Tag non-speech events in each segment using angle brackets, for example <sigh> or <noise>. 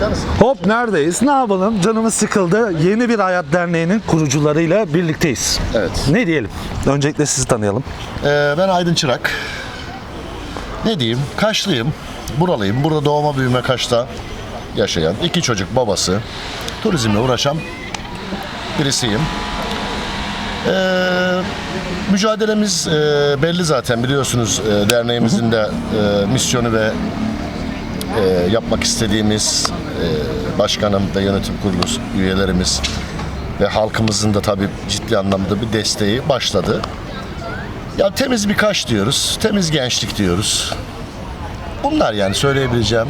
Canı sıkıldı. Hop neredeyiz? Ne yapalım? Canımız sıkıldı. Yeni bir Hayat Derneği'nin kurucularıyla birlikteyiz. Evet. Ne diyelim? Öncelikle sizi tanıyalım. Ee, ben Aydın Çırak. Ne diyeyim? Kaşlıyım. Buralıyım. Burada doğma büyüme Kaş'ta yaşayan, iki çocuk babası, turizmle uğraşan birisiyim. Ee, mücadelemiz e, belli zaten biliyorsunuz e, derneğimizin de e, misyonu ve e, yapmak istediğimiz e, başkanım ve yönetim kurulu üyelerimiz ve halkımızın da tabii ciddi anlamda bir desteği başladı. Ya temiz bir kaş diyoruz, temiz gençlik diyoruz. Bunlar yani söyleyebileceğim.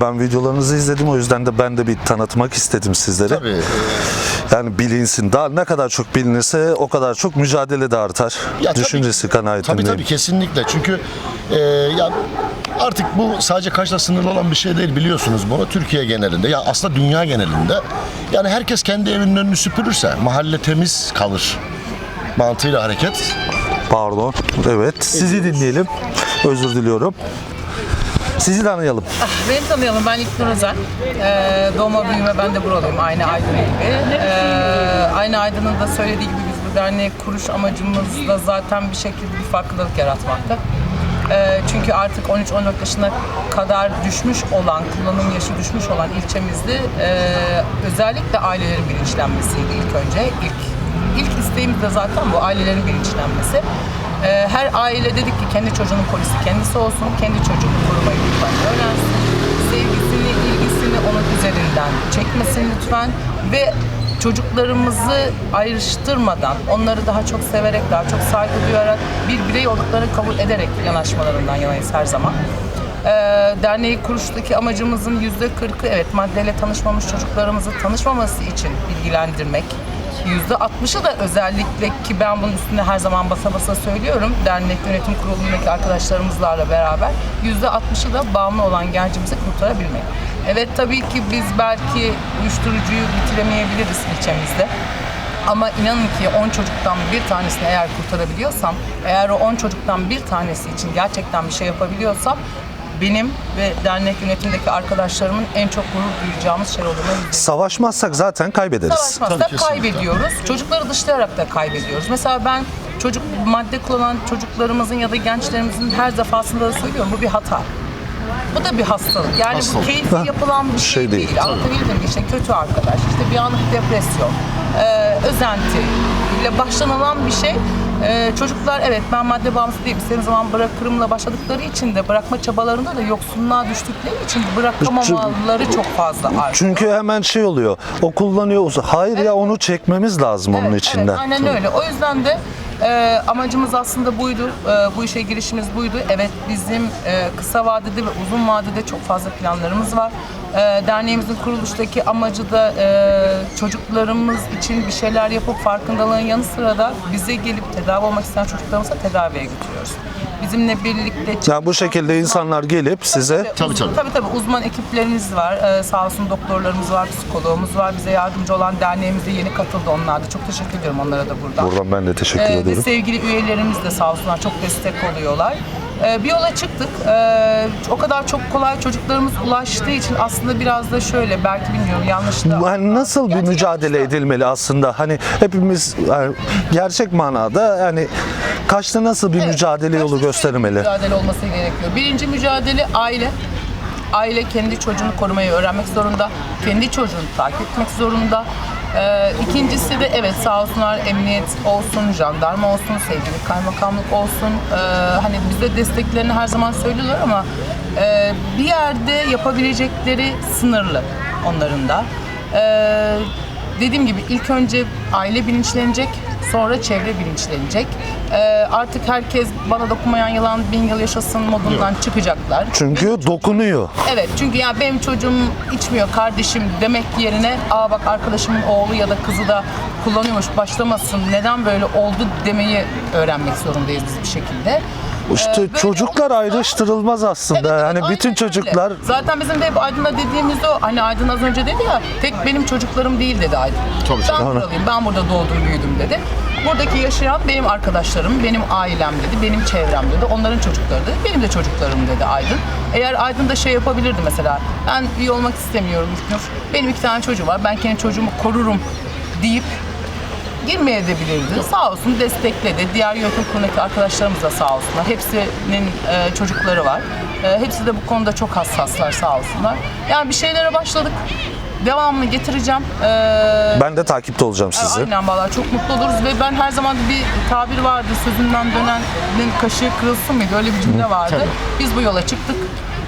Ben videolarınızı izledim o yüzden de ben de bir tanıtmak istedim sizlere. Tabii Yani bilinsin. Daha ne kadar çok bilinirse o kadar çok mücadele de artar. Ya tabii- Düşüncesi Tabii kanaatindeyim. tabii kesinlikle. Çünkü e, ya artık bu sadece Kaş'la sınırlı olan bir şey değil biliyorsunuz bunu. Türkiye genelinde ya aslında dünya genelinde. Yani herkes kendi evinin önünü süpürürse mahalle temiz kalır. Mantığıyla hareket. Pardon. Evet. Sizi dinleyelim. Özür diliyorum. Sizi tanıyalım. Beni tanıyalım. Ben İlknur Özen. Ee, doğma büyüme ben de buralıyım. Aynı Aydın gibi. Ee, aynı Aydın'ın da söylediği gibi biz bu derneği kuruş amacımız da zaten bir şekilde bir farkındalık yaratmakta. Ee, çünkü artık 13-14 yaşına kadar düşmüş olan, kullanım yaşı düşmüş olan ilçemizde e, özellikle ailelerin bilinçlenmesiydi ilk önce. İlk, ilk isteğimiz de zaten bu ailelerin bilinçlenmesi. Ee, her aile dedik ki kendi çocuğunun polisi kendisi olsun, kendi çocuğunu korumayı lütfen öğrensin. Sevgisini, ilgisini onun üzerinden çekmesin lütfen ve çocuklarımızı ayrıştırmadan, onları daha çok severek, daha çok saygı duyarak, bir birey olduklarını kabul ederek yanaşmalarından yanayız her zaman. Ee, derneği kuruştaki amacımızın yüzde kırkı evet maddeyle tanışmamış çocuklarımızı tanışmaması için bilgilendirmek. Yüzde altmışı da özellikle ki ben bunun üstünde her zaman basa basa söylüyorum. Dernek yönetim kurulundaki arkadaşlarımızla beraber yüzde altmışı da bağımlı olan gencimizi kurtarabilmek. Evet tabii ki biz belki uyuşturucuyu bitiremeyebiliriz ilçemizde. Ama inanın ki 10 çocuktan bir tanesini eğer kurtarabiliyorsam, eğer o 10 çocuktan bir tanesi için gerçekten bir şey yapabiliyorsam benim ve dernek yönetimdeki arkadaşlarımın en çok gurur duyacağımız şey olduğunu biliyorum. Savaşmazsak zaten kaybederiz. Savaşmazsak Tabii, kesinlikle. kaybediyoruz. Çocukları dışlayarak da kaybediyoruz. Mesela ben çocuk madde kullanan çocuklarımızın ya da gençlerimizin her defasında da söylüyorum bu bir hata. Bu da bir hastalık. Yani Hastalık. bu keyfi yapılan bir şey, Şey değil. değil. Anlatabildim mi? İşte kötü arkadaş, işte bir anlık depresyon, e, özenti ile başlanılan bir şey. E, çocuklar evet ben madde bağımlısı değilim. İstediğim zaman bırakırımla başladıkları için de bırakma çabalarında da yoksunluğa düştükleri için bırakamamaları çok fazla artıyor. Çünkü hemen şey oluyor. O kullanıyor. Hayır ya onu çekmemiz lazım onun Evet, içinden. Evet, aynen öyle. O yüzden de e, amacımız aslında buydu. E, bu işe girişimiz buydu. Evet bizim e, kısa vadede ve uzun vadede çok fazla planlarımız var. E, derneğimizin kuruluştaki amacı da e, çocuklarımız için bir şeyler yapıp farkındalığın yanı sıra da bize gelip tedavi olmak isteyen çocuklarımızı da tedaviye götürüyoruz. Bizimle birlikte Yani bu şekilde insanlar gelip size Tabii, tabii. Tabii tabii uzman ekiplerimiz var. Ee, sağ olsun doktorlarımız var, psikologumuz var. Bize yardımcı olan derneğimize yeni katıldı onlar da. Çok teşekkür ediyorum onlara da buradan. buradan ben de teşekkür Ee, ve ediyorum. sevgili üyelerimiz de sağ olsunlar çok destek oluyorlar. Ee, bir yola çıktık. Ee, o kadar çok kolay çocuklarımız ulaştığı için aslında biraz da şöyle belki bilmiyorum yanlış da. Yani nasıl bir mücadele edilmeli aslında? Hani hepimiz yani gerçek manada yani kaçta nasıl bir Evet, mücadele yolu şöyle bir göstermeli? Mücadele olması gerekiyor. Birinci mücadele aile. Aile kendi çocuğunu korumayı öğrenmek zorunda. Kendi çocuğunu takip etmek zorunda. Ee, ikincisi de evet sağ olsunlar emniyet olsun, jandarma olsun, sevgili kaymakamlık olsun. Ee, hani bize desteklerini her zaman söylüyorlar ama e, bir yerde yapabilecekleri sınırlı onların da. Ee, dediğim gibi ilk önce aile bilinçlenecek, sonra çevre bilinçlenecek. Ee, artık herkes bana dokunmayan yılan bin yıl yaşasın modundan çıkacaklar. Çünkü dokunuyor. Evet çünkü ya benim çocuğum içmiyor kardeşim demek yerine aa bak arkadaşımın oğlu ya da kızı da kullanıyormuş başlamasın neden böyle oldu demeyi öğrenmek zorundayız biz bir şekilde. İşte Ee, böyle çocuklar olursa- ayrıştırılmaz aslında. Evet, evet, yani aynen bütün öyle. çocuklar Zaten bizim de hep Aydın'da dediğimiz o. Hani Aydın az önce dedi ya tek benim çocuklarım değil dedi Aydın. Tabii ben canım. buralıyım, ben burada doğdum büyüdüm dedi. Buradaki yaşayan benim arkadaşlarım, benim ailem dedi, benim çevrem dedi, onların çocukları dedi, benim de çocuklarım dedi Aydın. Eğer Aydın da şey yapabilirdi mesela, ben üye olmak istemiyorum benim iki tane çocuğum var, ben kendi çocuğumu korurum deyip girmeye de bilirdi. Sağ olsun destekledi. Diğer yönetim kurulundaki arkadaşlarımız da sağ olsunlar. Hepsinin e, çocukları var. E, hepsi de bu konuda çok hassaslar sağ olsunlar. Yani bir şeylere başladık. Devamını getireceğim. E, Ben de takipte olacağım sizi. Aynen valla çok mutlu oluruz ve ben her zaman bir tabir vardı sözünden dönenin kaşığı kırılsın mıydı öyle bir cümle vardı. Biz bu yola çıktık.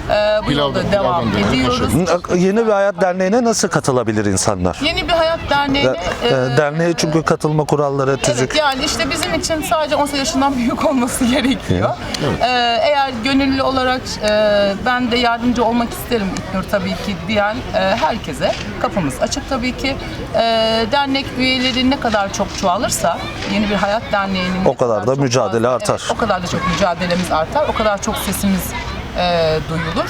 Ee, bu Pilav- yolda devam pilavdan dönen ediyoruz. Yeni bir Hayat Derneği'ne nasıl katılabilir insanlar? Yeni bir hayat derneğine E, e, Derneğe çünkü katılma kuralları, tüzük. Evet yani işte bizim için sadece 18 yaşından büyük olması <laughs> gerekiyor. Ee, eğer gönüllü olarak e, ben de yardımcı olmak isterim İlknur tabii ki diyen e, herkese kapımız açık tabii ki. E, dernek üyeleri ne kadar çok çoğalırsa yeni bir hayat derneğinin ne O kadar da çok mücadele artar. Evet, o kadar da çok mücadelemiz artar. O kadar çok sesimiz e, duyulur.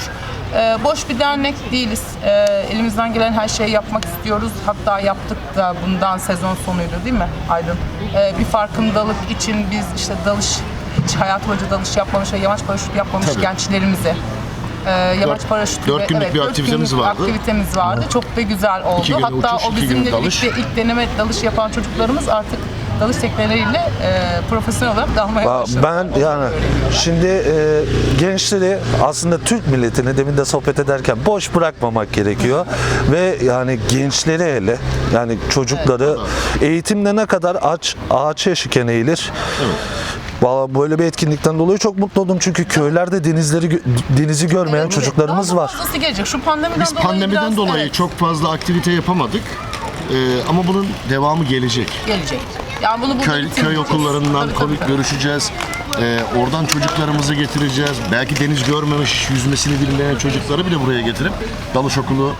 E, boş bir dernek değiliz. E, elimizden gelen her şeyi yapmak istiyoruz. Hatta yaptık da bundan sezon sonuydu değil mi Aydın? E, bir farkındalık için biz işte dalış, hiç hayat boyunca dalış yapmamış yamaç paraşütü yapmamış Tabii. gençlerimize e, yamaç paraşütü dört günlük bir dört aktivitemiz günlük vardı. aktivitemiz vardı. Çok da güzel oldu. İki gün Hatta uçuş, o iki gün bizimle dalış. birlikte ilk deneme dalış yapan çocuklarımız artık dalış tekneleriyle e, profesyonel olarak dalmaya Ba- başladı. Ben yani şimdi e, gençleri aslında Türk milletini demin de sohbet ederken boş bırakmamak gerekiyor ve yani gençleri hele yani çocukları eğitimde ne kadar aç ağaç yaşıken eğilir. Valla böyle bir etkinlikten dolayı çok mutlu oldum çünkü köylerde denizleri gö- denizi görmeyen Evet, çocuklarımız daha da var. fazlası gelecek. Şu pandemiden Biz dolayı pandemiden biraz, dolayı evet, çok fazla aktivite yapamadık. Ee, ama bunun devamı gelecek. gelecek. Yani bunu burada Köy, köy okullarından Tabii, komik tabii, görüşeceğiz. Ee, oradan çocuklarımızı getireceğiz. Belki deniz görmemiş, yüzmesini bilmeyen çocukları bile buraya getirip dalış okulu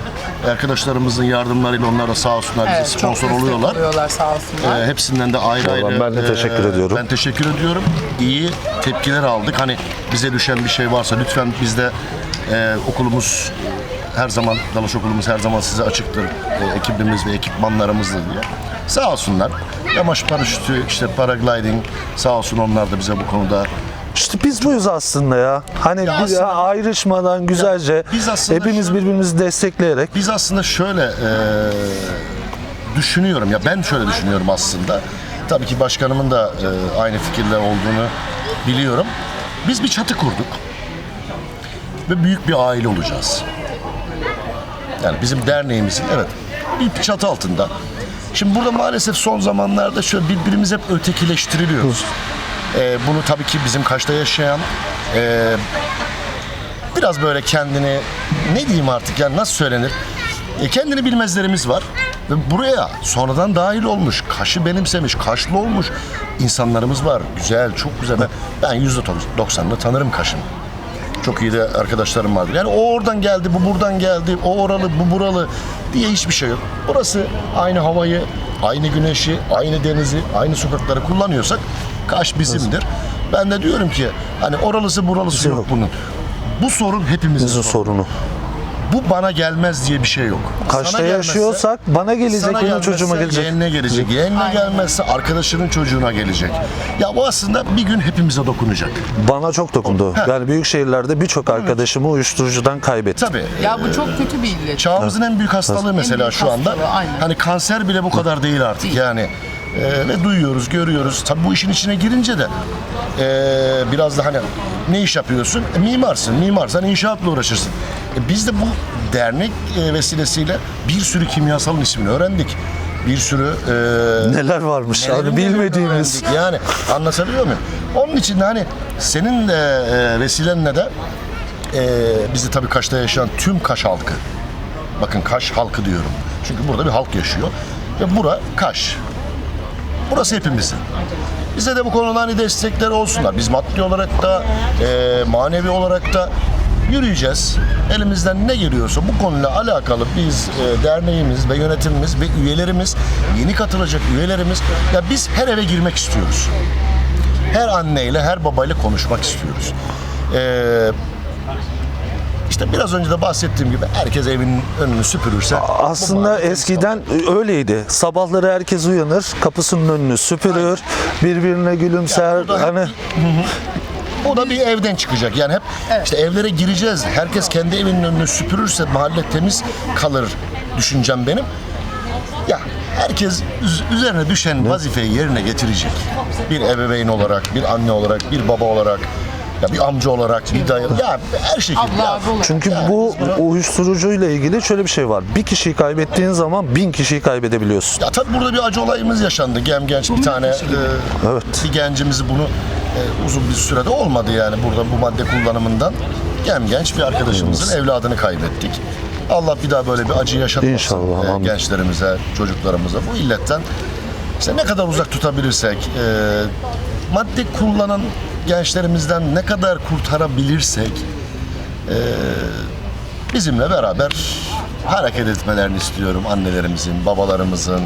arkadaşlarımızın yardımlarıyla onlar da sağ olsunlar bize Evet, çok sponsor oluyorlar. oluyorlar sağ olsunlar. Ee, hepsinden de ayrı Vallahi ayrı. ben de teşekkür ediyorum. Ben teşekkür ediyorum. İyi tepkiler aldık. Hani bize düşen bir şey varsa lütfen bizde e, okulumuz her zaman dalış okulumuz her zaman size açıktır. E, ekibimiz ve ekipmanlarımızla diye. Sağ olsunlar. Yamaç paraşütü, işte paragliding sağ olsun onlar da bize bu konuda İşte biz buyuz aslında ya. Hani Ya biz aslında- ayrışmadan güzelce biz aslında hepimiz şu- birbirimizi destekleyerek Biz aslında şöyle e, düşünüyorum ya ben şöyle düşünüyorum aslında. Tabii ki başkanımın da e, aynı fikirde olduğunu biliyorum. Biz bir çatı kurduk ve büyük bir aile olacağız. Yani bizim derneğimizin evet bir çatı altında. Şimdi burada maalesef son zamanlarda şöyle birbirimizi hep ötekileştiriliyoruz. E, bunu tabii ki bizim Kaş'ta yaşayan e, biraz böyle kendini ne diyeyim artık yani nasıl söylenir? E, kendini bilmezlerimiz var. Ve buraya sonradan dahil olmuş, kaşı benimsemiş, kaşlı olmuş insanlarımız var. Güzel, çok güzel. Ben, ben %90'ını tanırım kaşını. Çok iyi de arkadaşlarım vardır. Yani o oradan geldi, bu buradan geldi, o oralı, bu buralı diye hiçbir şey yok. Burası aynı havayı, aynı güneşi, aynı denizi, aynı sokakları kullanıyorsak Kaş bizimdir. Ben de diyorum ki hani oralısı buralısı yok bunun. Bu sorun hepimizin bizim sorunu. sorunu. Bu bana gelmez diye bir şey yok. Kaçta Sana gelmezse- yaşıyorsak bana gelecek, sana benim gelmezse çocuğuma gelecek. Yeğenine gelecek. Yeğenine gelmezse arkadaşının çocuğuna gelecek. Ya bu aslında bir gün hepimize dokunacak. Bana çok dokundu. Yani büyük şehirlerde birçok arkadaşımı uyuşturucudan kaybettim. Tabii. Ya bu çok kötü bir illet. Çağımızın en büyük hastalığı mesela büyük şu anda. hastalığı, aynen. Hani kanser bile bu kadar değil artık Değil. yani. Ee, ve duyuyoruz, görüyoruz. Tabii bu işin içine girince de ee, biraz da hani ne iş yapıyorsun? E, mimarsın, mimarsan inşaatla uğraşırsın. E, biz de bu dernek e, vesilesiyle bir sürü kimyasalın ismini öğrendik. Bir sürü ee, Neler varmış Neleri hani neleri bilmediğimiz. öğrendik. Yani anlatabiliyor muyum? Onun için de hani senin de e, vesilenle de e, bizi tabii Kaş'ta yaşayan tüm Kaş halkı. Bakın Kaş halkı diyorum. Çünkü burada bir halk yaşıyor. Ve bura Kaş. Burası hepimizin. Bize de bu konuda hani destekleri olsunlar. Biz maddi olarak da e, manevi olarak da yürüyeceğiz. Elimizden ne geliyorsa bu konuyla alakalı biz e, derneğimiz ve yönetimimiz ve üyelerimiz, yeni katılacak üyelerimiz ya biz her eve girmek istiyoruz. Her anneyle, her babayla konuşmak istiyoruz. E, İşte biraz önce de bahsettiğim gibi herkes evinin önünü süpürürse Aslında eskiden öyleydi. Sabahları herkes uyanır, kapısının önünü süpürür, birbirine gülümser. Yani hani O da bir evden çıkacak. Yani hep işte evlere gireceğiz. Herkes kendi evinin önünü süpürürse mahalle temiz kalır düşüncem benim. Ya herkes üz- üzerine düşen vazifeyi yerine getirecek. Bir ebeveyn olarak, bir anne olarak, bir baba olarak, ya bir amca olarak, bir dayı, ya her şekilde. Ya. çünkü bu uyuşturucuyla ilgili şöyle bir şey var. Bir kişiyi kaybettiğin zaman bin kişiyi kaybedebiliyorsun. Ya tabii burada bir acı olayımız yaşandı. Gem genç bir tane e, Evet. bir gencimizi bunu e, uzun bir sürede olmadı yani burada bu madde kullanımından. Gem genç bir arkadaşımızın evladını kaybettik. Allah bir daha böyle bir acı yaşatmasın İnşallah, e, amin. gençlerimize, çocuklarımıza. Bu illetten işte ne kadar uzak tutabilirsek, e, madde kullanan gençlerimizden ne kadar kurtarabilirsek e, bizimle beraber hareket etmelerini istiyorum annelerimizin, babalarımızın,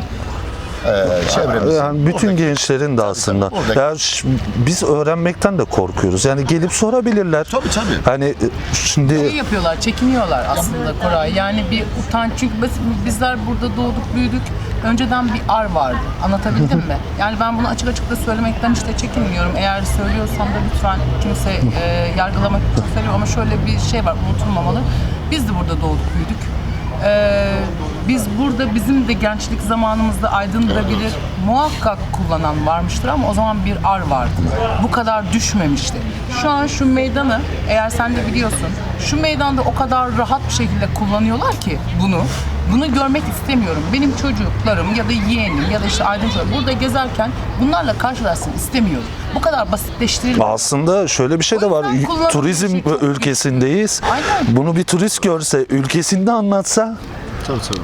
e, çevremizin. Yani bütün Buradaki- gençlerin de aslında. tabii, buradaki- Ya ş- biz öğrenmekten de korkuyoruz. Yani gelip sorabilirler. Tabii, tabii. Hani e, şimdi şey yapıyorlar, çekiniyorlar aslında Koray. Yani bir utanç. Çünkü biz, bizler burada doğduk, büyüdük. Önceden bir ar vardı. Anlatabildim <laughs> mi? Yani ben bunu açık açık da söylemekten işte çekinmiyorum. Eğer söylüyorsam da lütfen kimse e, yargılamak için söylüyor ama şöyle bir şey var unutulmamalı. Biz de burada doğduk, büyüdük. Ee, biz burada bizim de gençlik zamanımızda Aydın'da bilir muhakkak kullanan varmıştır ama o zaman bir ar vardı. Bu kadar düşmemişti. Şu an şu meydanı eğer sen de biliyorsun şu meydanda o kadar rahat bir şekilde kullanıyorlar ki bunu. Bunu görmek istemiyorum. Benim çocuklarım ya da yeğenim ya da işte Aydın çocuklar burada gezerken bunlarla karşılaşsın istemiyorum. Bu kadar basitleştirilmiş. aslında şöyle bir şey de var. Turizm şey ülkesindeyiz. Aynen. Bunu bir turist görse, ülkesinde anlatsa Tabii tabii.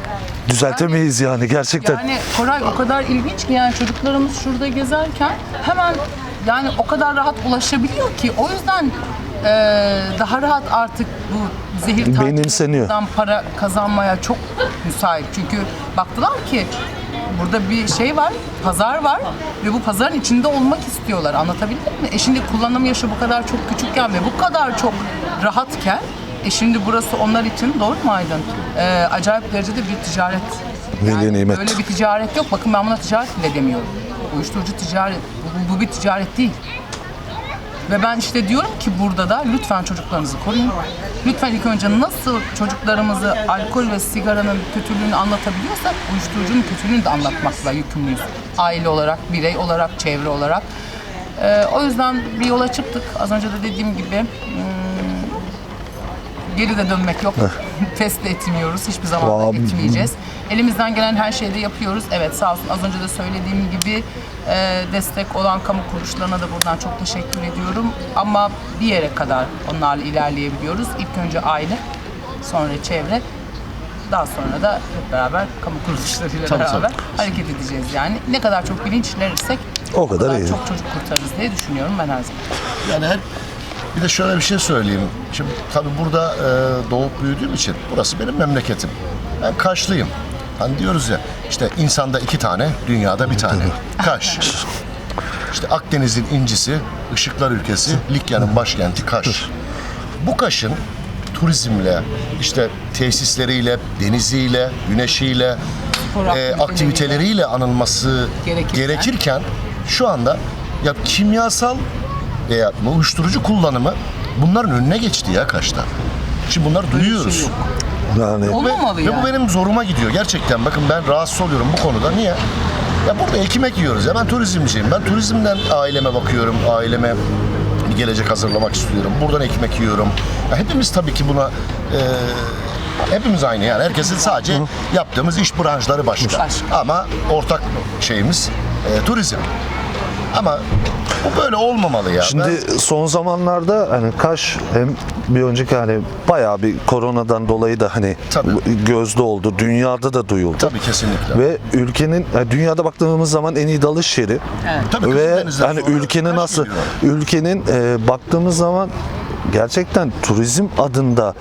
düzeltemeyiz yani gerçekten. Yani Koray o kadar ilginç ki yani çocuklarımız şurada gezerken hemen yani o kadar rahat ulaşabiliyor ki o yüzden eee, daha rahat artık bu zehir tatillerinden para kazanmaya çok müsait. Çünkü baktılar ki burada bir şey var, pazar var ve bu pazarın içinde olmak istiyorlar. Anlatabildim mi? E şimdi kullanım yaşı bu kadar çok küçükken ve bu kadar çok rahatken e şimdi burası onlar için doğru mu Aydın? Ee, acayip derecede bir ticaret. Veli nimet. Öyle bir ticaret yok. Bakın ben buna ticaret bile demiyorum. Uyuşturucu ticaret. Bu, bu bir ticaret değil. Ve ben işte diyorum ki burada da lütfen çocuklarınızı koruyun. Lütfen ilk önce nasıl çocuklarımızı alkol ve sigaranın kötülüğünü anlatabiliyorsak uyuşturucunun kötülüğünü de anlatmakla yükümlüyüz. Aile olarak, birey olarak, çevre olarak. Ee, o yüzden bir yola çıktık. Az önce de dediğim gibi hmm, geri de dönmek yok. Pes <laughs> de etmiyoruz. Hiçbir zaman da Vallahi- etmeyeceğiz. Elimizden gelen her şeyi de yapıyoruz. Evet sağ olsun az önce de söylediğim gibi e, destek olan kamu kuruluşlarına da buradan çok teşekkür ediyorum. Ama bir yere kadar onlarla ilerleyebiliyoruz. İlk önce aile, sonra çevre, daha sonra da hep beraber kamu kuruluşlarıyla Tabii, beraber hareket edeceğiz. Yani ne kadar çok bilinçlenirsek O kadar iyi. çok çocuk kurtarırız diye düşünüyorum ben her zaman. Yani her bir de şöyle bir şey söyleyeyim. Şimdi tabii burada e, doğup büyüdüğüm için burası benim memleketim. Ben Kaşlıyım. Hani diyoruz ya işte insanda iki tane, dünyada bir tane. Kaş. İşte Akdeniz'in incisi, ışıklar ülkesi, Likya'nın başkenti Kaş. Bu Kaş'ın turizmle, işte tesisleriyle, deniziyle, güneşiyle, e, aktiviteleriyle. aktiviteleriyle anılması Gerekirken. gerekirken şu anda ya kimyasal veya uyuşturucu kullanımı bunların önüne geçti ya Kaş'ta. Şimdi bunları duyuyoruz. şey yok. Yani Ve, Olmamalı ve bu benim zoruma gidiyor gerçekten. Bakın ben rahatsız oluyorum bu konuda. Niye? Ya burada ekmek yiyoruz ya. Ben turizmciyim. Ben turizmden aileme bakıyorum. Aileme bir gelecek hazırlamak istiyorum. Buradan ekmek yiyorum. Ya hepimiz tabii ki buna e, hepimiz aynı yani. Herkesin sadece yaptığımız iş branşları başka. Başka. Ama ortak şeyimiz e, turizm. Ama bu böyle olmamalı ya. Şimdi Ben- son zamanlarda hani Kaş hem bir önceki hani bayağı bir koronadan dolayı da hani Tabii. gözde oldu. Dünyada da duyuldu. tabii kesinlikle. Ve ülkenin yani dünyada baktığımız zaman en iyi dalış yeri Evet. tabii ve hani ülkenin nasıl geliyor. ülkenin e, baktığımız zaman gerçekten turizm adında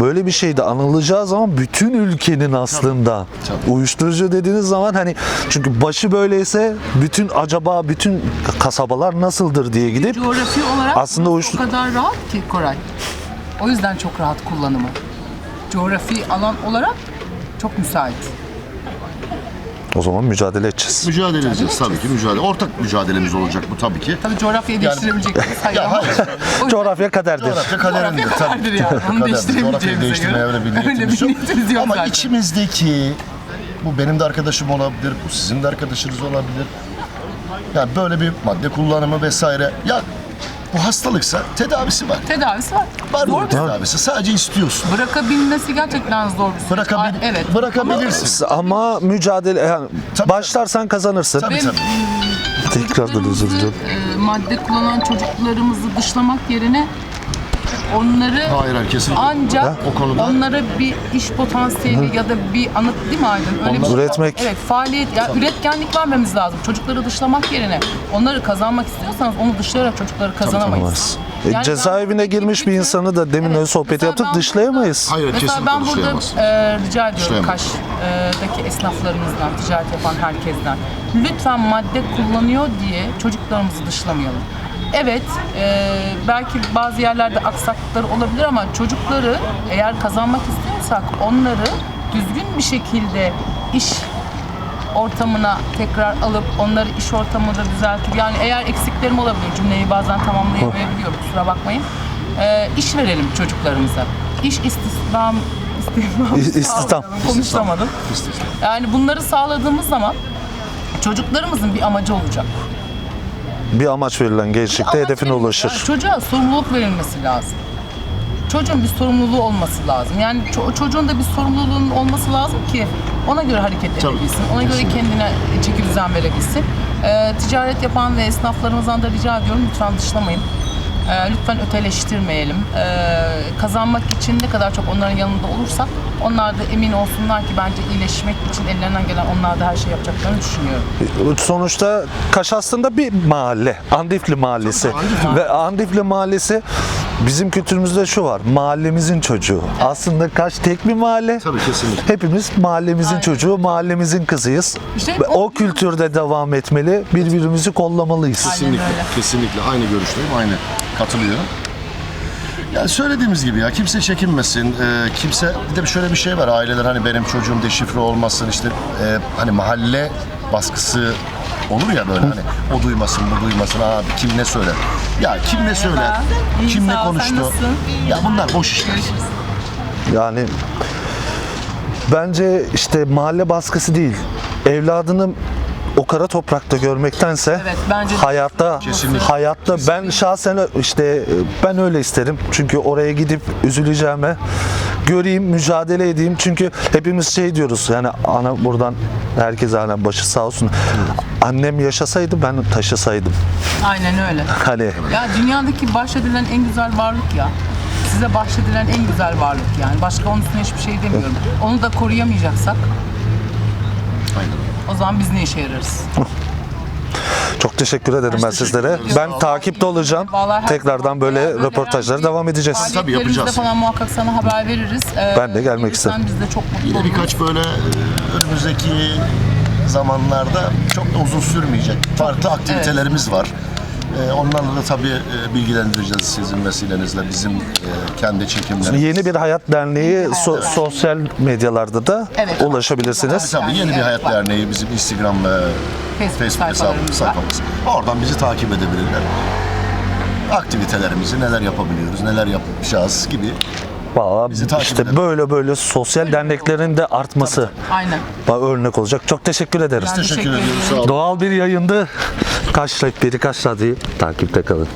böyle bir şeyde anılacağı zaman bütün ülkenin aslında Tabii. uyuşturucu dediğiniz zaman hani çünkü başı böyleyse bütün acaba bütün kasabalar nasıldır diye gidip Coğrafi olarak aslında burası uyuştur- o kadar rahat ki Koray. O yüzden çok rahat kullanımı. Coğrafi alan olarak çok müsait. O zaman mücadele edeceğiz. Mücadele edeceğiz tabii ki mücadele. Ortak mücadelemiz olacak bu tabii ki. Tabii coğrafyayı değiştirebilecek <laughs> miyiz? Hayır. Ama- Coğrafya kaderdir. Coğrafya kaderindir Coğrafya tabii. kaderdir yani. Onu Kaderdir. değiştiremeyeceğimize Coğrafyayı değiştirmeye göre. öyle bir Öyle niyetimiz bir yok. niyetimiz yok Ama zaten. içimizdeki bu benim de arkadaşım olabilir, bu sizin de arkadaşınız olabilir. Yani böyle bir madde kullanımı vesaire. Ya bu hastalıksa tedavisi var. Tedavisi var. Var Zor bunun tedavisi. Sadece istiyorsun. Bırakabilmesi gerçekten zor bir süreç. Bırakabil- Aa, evet. Bırakabilirsin. Ama mücadele yani Tabii, başlarsan kazanırsın. Tabii Benim- tabii. Tekrardan özür dilerim. e, madde kullanan çocuklarımızı dışlamak yerine onları Hayır hayır kesinlikle. ancak O konuda- onlara bir iş potansiyeli ya da bir anıt değil mi Aydın? Öyle bir şey- Üretmek. Evet faaliyet, ya üretkenlik vermemiz lazım. Çocukları dışlamak yerine onları kazanmak istiyorsanız onu dışlayarak çocukları kazanamayız. Kazanamaz. E, Yani cezaevine ben- girmiş bir insanı da demin öyle sohbet Mesela yaptık ben dışlayamayız. Hayır Mesela kesinlikle ben burada e, rica ediyorum Dışlayamaz. Kaş'daki esnaflarımızdan, ticaret yapan herkesten. Lütfen madde kullanıyor diye çocuklarımızı dışlamayalım. Evet, e, belki bazı yerlerde aksaklıkları olabilir ama çocukları eğer kazanmak istiyorsak onları düzgün bir şekilde iş ortamına tekrar alıp onları iş ortamında düzeltip yani eğer eksiklerim olabilir cümleyi bazen tamamlayamayabiliyorum kusura bakmayın. Ee, iş verelim çocuklarımıza. İş istihdam istihdam, istihdam. konuşamadım. Yani bunları sağladığımız zaman çocuklarımızın bir amacı olacak. Bir amaç verilen gençlikte Amaç hedefine ulaşır. yani çocuğa sorumluluk verilmesi lazım. Çocuğun bir sorumluluğu olması lazım. Yani ço- çocuğun da bir sorumluluğunun olması lazım ki ona göre hareket Tabii, edebilsin. Ona göre kendine çeki düzen verebilsin. Ee, ticaret yapan ve esnaflarımızdan da rica ediyorum lütfen dışlamayın. Ee, lütfen öteleştirmeyelim. Ee, kazanmak için ne kadar çok onların yanında olursak onlar da emin olsunlar ki bence iyileşmek için ellerinden gelen onlar da her şey yapacaklarını düşünüyorum. Sonuçta Kaş aslında bir mahalle. Andifli Mahallesi. Ve Andifli Mahallesi bizim kültürümüzde şu var. Mahallemizin çocuğu. Aslında Kaş tek bir mahalle. Tabii kesinlikle. Hepimiz mahallemizin Aynen. çocuğu, mahallemizin kızıyız. İşte Ve o- o kültürde devam etmeli. Birbirimizi kollamalıyız. Kesinlikle, kesinlikle aynı görüşteyim, aynı katılıyorum. Yani söylediğimiz gibi ya kimse çekinmesin. Ee, kimse bir de şöyle bir şey var aileler hani benim çocuğum deşifre olmasın işte e, hani mahalle baskısı olur ya böyle hani o duymasın bu duymasın abi kim ne söyler. Ya kim ne söyler? İyi, Kim ne sağ ol, sen konuştu? nasılsın? Ya bunlar boş işler. Yani bence işte mahalle baskısı değil. Evladını o kara toprakta görmektense Evet, bence hayatta Kesinlikle. hayatta ben şahsen işte ben öyle isterim. Çünkü oraya gidip üzüleceğime göreyim, mücadele edeyim. Çünkü hepimiz şey diyoruz yani ana buradan herkese hani başı sağ olsun. Annem yaşasaydı ben taşısaydım. Aynen öyle. <laughs> Hani Ya dünyadaki bahşedilen en güzel varlık ya. Size bahşedilen en güzel varlık yani. Başka onun üstüne hiçbir şey demiyorum. Onu da koruyamayacaksak Aynen. O zaman biz ne işe yararız? çok teşekkür ederim ben teşekkür sizlere. ederiz. Ben takipte olacağım. Vallahi her Tekrardan zaman böyle eğer röportajlara devam edeceğiz. Tabii yapacağız. falan muhakkak sana haber veririz. Ee, Ben de gelmek gelirsen isterim. Biz de çok mutlu Yine oluruz. birkaç böyle e, önümüzdeki zamanlarda çok da uzun sürmeyecek farklı aktivitelerimiz var. E, onlarla da tabii e, bilgilendireceğiz sizin vesilenizle bizim e, kendi çekimlerimiz. Yeni bir Hayat Derneği so- sosyal medyalarda da Evet. ulaşabilirsiniz. Tabii yeni bir Hayat Derneği bizim Instagram ve Facebook Facebook hesabımız, sayfalarımız var. sayfamız. Oradan bizi takip edebilirler. Aktivitelerimizi, neler yapabiliyoruz, neler yapacağız gibi. Bizi takip işte böyle böyle sosyal derneklerin de artması Aynen. örnek olacak. Çok teşekkür ederiz. Ben Teşekkür teşekkür ediyoruz. ederim. Sağ olun. Doğal bir yayındı. Kaç like biri kaç radyoyu takipte kalın.